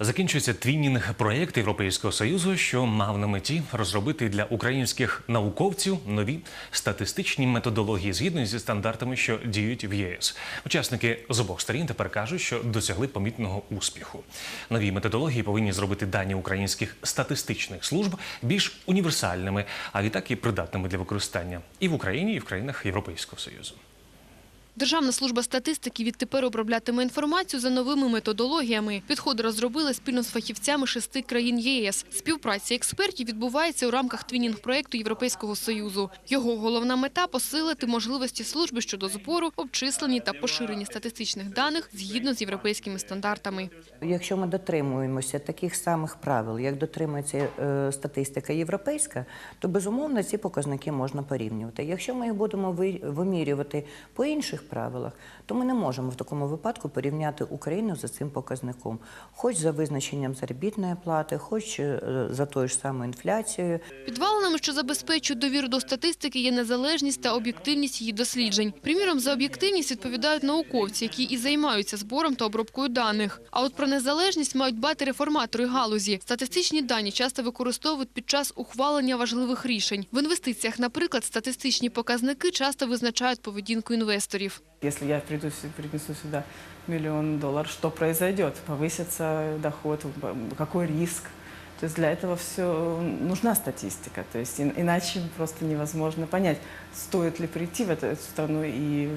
Закінчується твінінг проєкт Європейського союзу, що мав на меті розробити для українських науковців нові статистичні методології згідно зі стандартами, що діють в ЄС. Учасники з обох сторін тепер кажуть, що досягли помітного успіху. Нові методології повинні зробити дані українських статистичних служб більш універсальними, а відтак і придатними для використання і в Україні, і в країнах Європейського союзу. Державна служба статистики відтепер оброблятиме інформацію за новими методологіями. Підходи розробили спільно з фахівцями шести країн ЄС. Співпраця експертів відбувається у рамках твінінг-проєкту Європейського Союзу. Його головна мета – посилити можливості служби щодо збору, обчислення та поширення статистичних даних згідно з європейськими стандартами. Якщо ми дотримуємося таких самих правил, як дотримується е, статистика європейська, то безумовно ці показники можна порівнювати. Якщо ми їх будемо ви- вимірювати по інших правилах, то ми не можемо в такому випадку порівняти Україну за цим показником, хоч за визначенням заробітної плати, хоч е, за тою ж самою інфляцією. Підвалинами, що забезпечують довіру до статистики, є незалежність та об'єктивність її досліджень. Приміром, за об'єктивність відповідають науковці, які і займаються збором та обробкою даних. А от про незалежність мають дбати реформатори галузі. Статистичні дані часто використовують під час ухвалення важливих рішень. В інвестиціях, наприклад, статистичні показники часто визначають поведінку інвесторів. Если я приду, принесу сюда миллион долларов, что произойдет? Повысится доход, какой риск? То есть для этого все нужна статистика. То есть ин- иначе просто невозможно понять, стоит ли прийти в эту страну и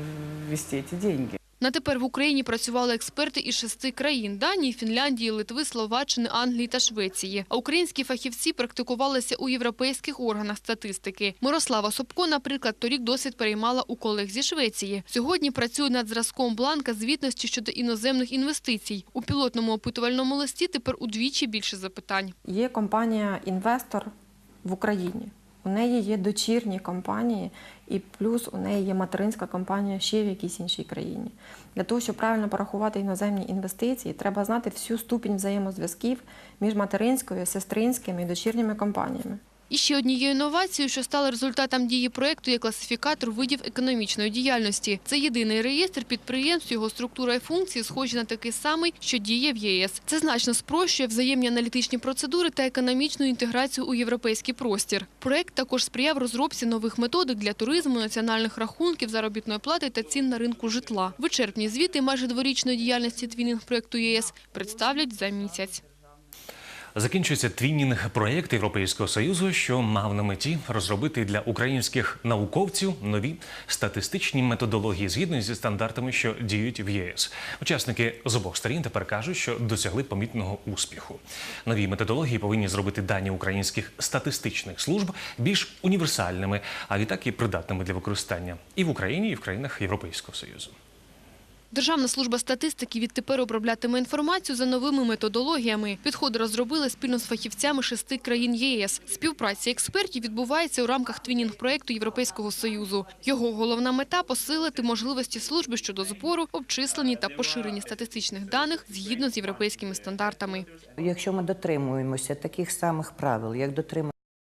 ввести эти деньги. На тепер в Україні працювали експерти із шести країн – Данії, Фінляндії, Литви, Словаччини, Англії та Швеції. А українські фахівці практикувалися у європейських органах статистики. Мирослава Собко, наприклад, торік досвід переймала у колег зі Швеції. Сьогодні працює над зразком бланка звітності щодо іноземних інвестицій. У пілотному опитувальному листі тепер удвічі більше запитань. Є компанія інвестор в Україні. У неї є дочірні компанії, і плюс у неї є материнська компанія ще в якійсь іншій країні. Для того, щоб правильно порахувати іноземні інвестиції, треба знати всю ступінь взаємозв'язків між материнською, сестринськими і дочірніми компаніями. І ще однією інновацією, що стала результатом дії проєкту, є класифікатор видів економічної діяльності. Це єдиний реєстр підприємств, його структура і функції схожі на такий самий, що діє в ЄС. Це значно спрощує взаємні аналітичні процедури та економічну інтеграцію у європейський простір. Проєкт також сприяв розробці нових методик для туризму, національних рахунків, заробітної плати та цін на ринку житла. Вичерпні звіти майже дворічної діяльності твінінг-проєкту ЄС представлять за місяць. Закінчується твінінг проєкт Європейського союзу, що мав на меті розробити для українських науковців нові статистичні методології згідно зі стандартами, що діють в ЄС. Учасники з обох сторін тепер кажуть, що досягли помітного успіху. Нові методології повинні зробити дані українських статистичних служб більш універсальними, а відтак і придатними для використання і в Україні, і в країнах Європейського союзу. Державна служба статистики відтепер оброблятиме інформацію за новими методологіями. Підходи розробили спільно з фахівцями шести країн ЄС. Співпраця експертів відбувається у рамках твінінг-проєкту Європейського Союзу. Його головна мета – посилити можливості служби щодо збору, обчислення та поширення статистичних даних згідно з європейськими стандартами. Якщо ми дотримуємося таких самих правил, як дотримується